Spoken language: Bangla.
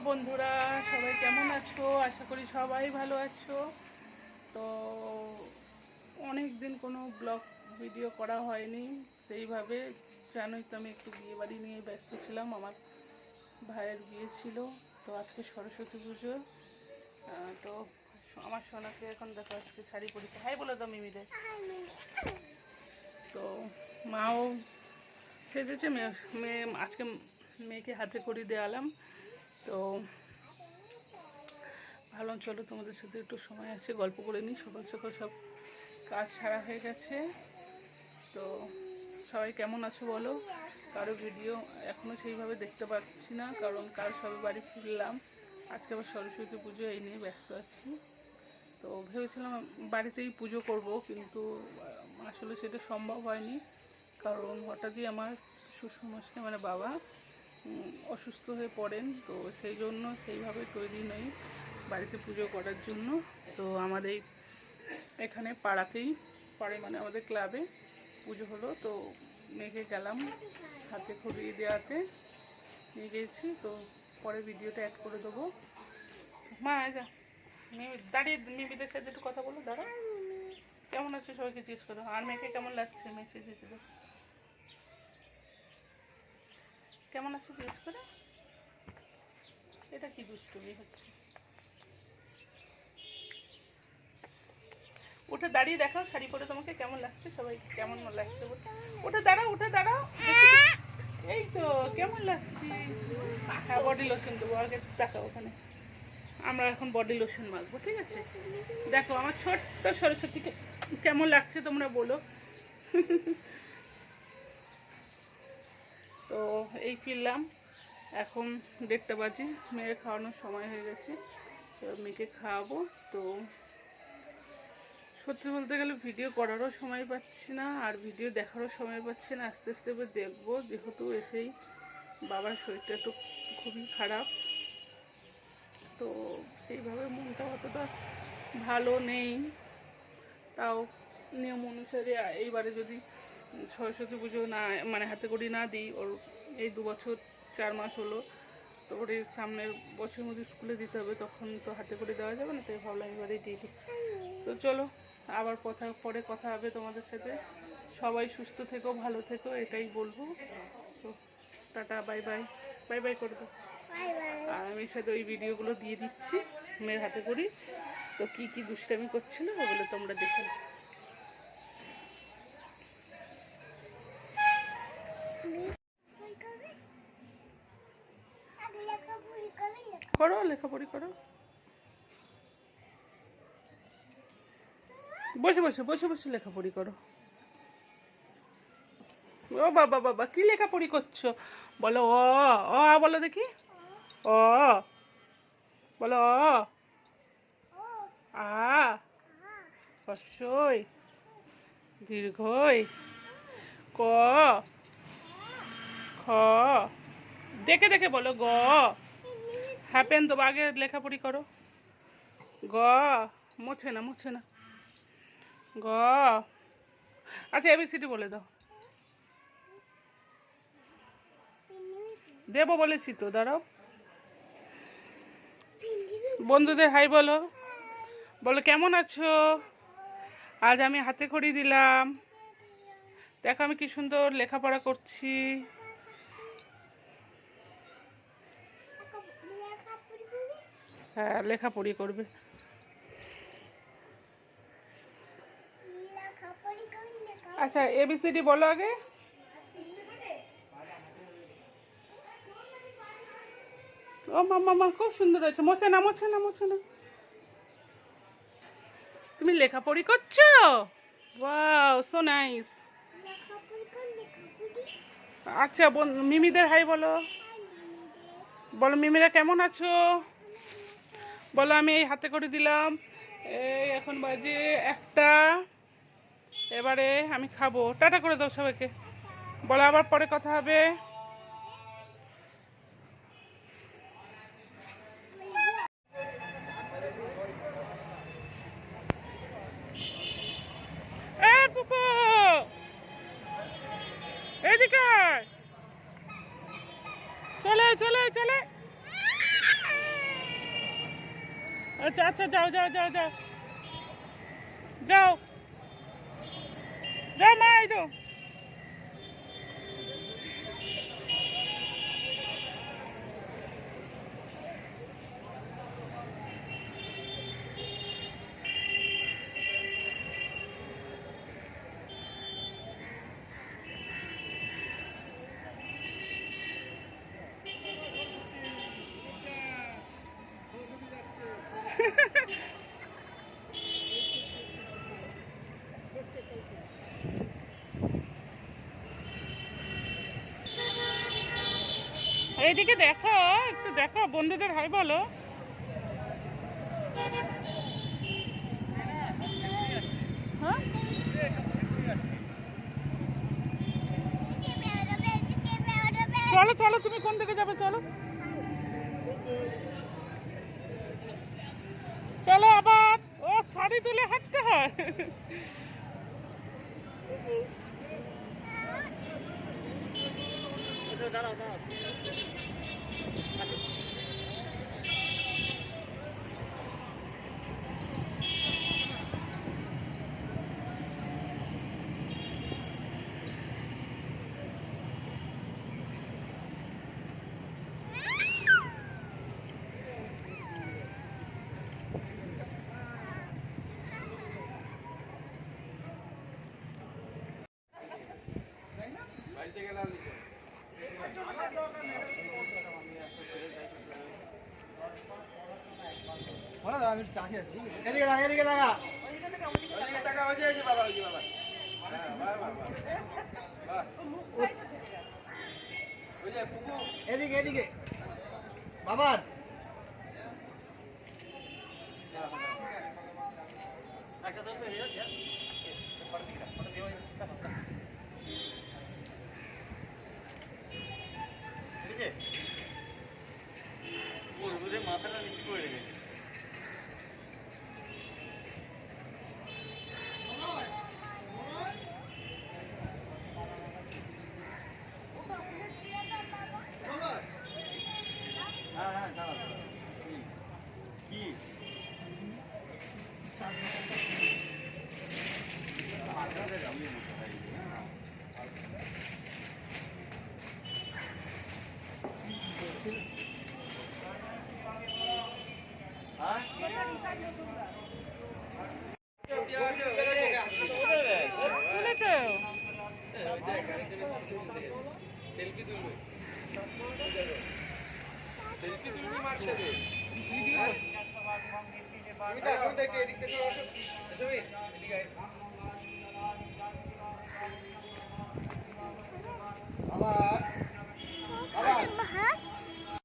বন্ধুরা, সবাই কেমন আছো? আশা করি সবাই ভালো আছো। তো অনেক দিন কোনো ব্লগ ভিডিও করা হয়নি। সেইভাবে জানোই তো আমি একটু বিয়ে বাড়ি নিয়ে ব্যস্ত ছিলাম, আমার ভাইয়ের বিয়ে ছিল। তো আজকে সরস্বতী পুজো। তো আমার সোনাকে এখন দেখো আজকে শাড়ি পরিতে। হাই বলে দাও মিমিদের। তো মাও সেজেছে, মেয়ে আজকে মেয়েকে হাতে করি দেওয়ালাম তো ভালো চলো তোমাদের সাথে একটু সময় আছে, গল্প করে নিই। সকাল সকাল সব কাজ ছাড়া হয়ে গেছে। তো সবাই কেমন আছো বলো? কারও ভিডিও এখনও সেইভাবে দেখতে পাচ্ছি না, কারণ কাল সবে বাড়ি ফিরলাম। আজকে আবার সরস্বতী পুজো, এই নিয়ে ব্যস্ত আছি। তো ভেবেছিলাম বাড়িতেই পুজো করব, কিন্তু আসলে সেটা সম্ভব হয়নি, কারণ হঠাৎই আমার শ্বশুরমশাই মানে বাবা অসুস্থ হয়ে পড়েন, তো সেই জন্য সেইভাবে তৈরি নই বাড়িতে পুজো করার জন্য। তো আমাদের এখানে পাড়াতেই পাড়ে মানে আমাদের ক্লাবে পুজো হলো। তো মেঘে গেলাম হাতে খড়িয়ে দেওয়াতে, নিয়ে গেছি। তো পরে ভিডিওটা অ্যাড করে দেবো। মা যা দাঁড়িয়ে মিমিদের সাথে একটু কথা বলো, দাঁড়া। কেমন আছে সবাইকে জিজ্ঞেস করো। আর মেয়েকে কেমন লাগছে? মেসেজ এসেছিল কেমন আছে জিজ্ঞেস করে? এটা কি দুষ্টুমি হচ্ছে? উঠে দাঁড়িয়ে দেখাও শাড়ি পরে তোমাকে কেমন লাগছে? সবাই কেমন লাগছে। উঠে দাঁড়াও উঠে দাঁড়াও। এই তো, কেমন লাগছে? বডি লোশন দেবো, আগে দেখাও ওখানে। আমরা এখন বডি লোশন মাখবো ঠিক আছে? দেখো, আমার ছোট্ট সরস্বতীকে কেমন লাগছে তোমরা বলো। তো এই ফিরলাম। এখন দেড়টা বাজে, মেয়ের খাওয়ানোর সময় হয়ে গেছে। এবার মেয়েকে খাওয়াবো। তো সত্যি বলতে গেলে ভিডিও করারও সময় পাচ্ছি না, আর ভিডিও দেখারও সময় পাচ্ছি না। আস্তে আস্তে এবার দেখব, যেহেতু এসেই বাবার শরীরটা একটু খুবই খারাপ। তো সেইভাবে মনটা অতটা ভালো নেই। তাও নিয়ম অনুসারে এইবারে যদি সরস্বতী পুজো না মানে হাতে করি না দিই, ওর এই দু বছর, চার মাস হলো। তো ওর সামনের বছরের মধ্যে স্কুলে দিতে হবে, তখন তো হাতে করে দেওয়া যাবে না, তাই ভাবলাম এবারে দিয়ে দিই। তো চলো, আবার কথা, পরে কথা হবে তোমাদের সাথে। সবাই সুস্থ থেকো, ভালো থেকো, এটাই বলব। তো tata, bye bye. Bye bye করে দাও। আর আমি সাথে ওই ভিডিওগুলো দিয়ে দিচ্ছি, মেয়ের হাতে করি। তো কি কি দুষ্টামি করছিল, ওগুলো তোমরা দেখে করো, লেখাপড়ি করো। বসে বসে বসে বসে লেখাপড়ি করো। ও বাবা বাবা, কি লেখাপড়ি করছ? বলো, অ আ বলো দেখি। ও বলো, অ। আ, হর্ষই, দীর্ঘই, ক, খ। দেখে দেখে বলো, গ। হ্যাঁ তো আগে লেখাপড়ি করো। গ, মোছে না মোছে না। গ। আচ্ছা এবিসিডি বলে দাও। দেবো বলেছি তো, দাঁড়াও। বন্ধুদের হাই বলো। বলো, কেমন আছো? আজ আমি হাতে খড়ি দিলাম। দেখো আমি কি সুন্দর লেখাপড়া করছি। হ্যাঁ লেখাপড়ি করবে। আচ্ছা এবিসিডি বলো আগে। ও মামা মা খুব সুন্দর হয়েছে। মোছে না মোছে না মোছে না। তুমি লেখাপড়ি করছ? ওয়াও সো নাইস আচ্ছা মিমিদের হাই বলো। বলো, মিমিরা কেমন আছো? বলো, আমি এই হাতে করে দিলাম। এই এখন বাজে একটা। এবারে আমি খাব। টাটা করে দাও সবাইকে। বলো, আবার পরে কথা হবে। চলে চলে চলে। আচ্ছা আচ্ছা যাও যাও যাও যাও। যাও। যাও মা এই এইদিকে দেখো, একটু দেখো, বন্ধুদের হাই বলো। হ্যাঁ? চলো চলো, তুমি কোন দিকে যাবে, চলো। চলো আবার। ও শাড়ি তুলে হাঁটতে হয়। এদিকে লাগা এদিকে লাগা এদিকে এদিকে। বাবার। মাথাটা আমার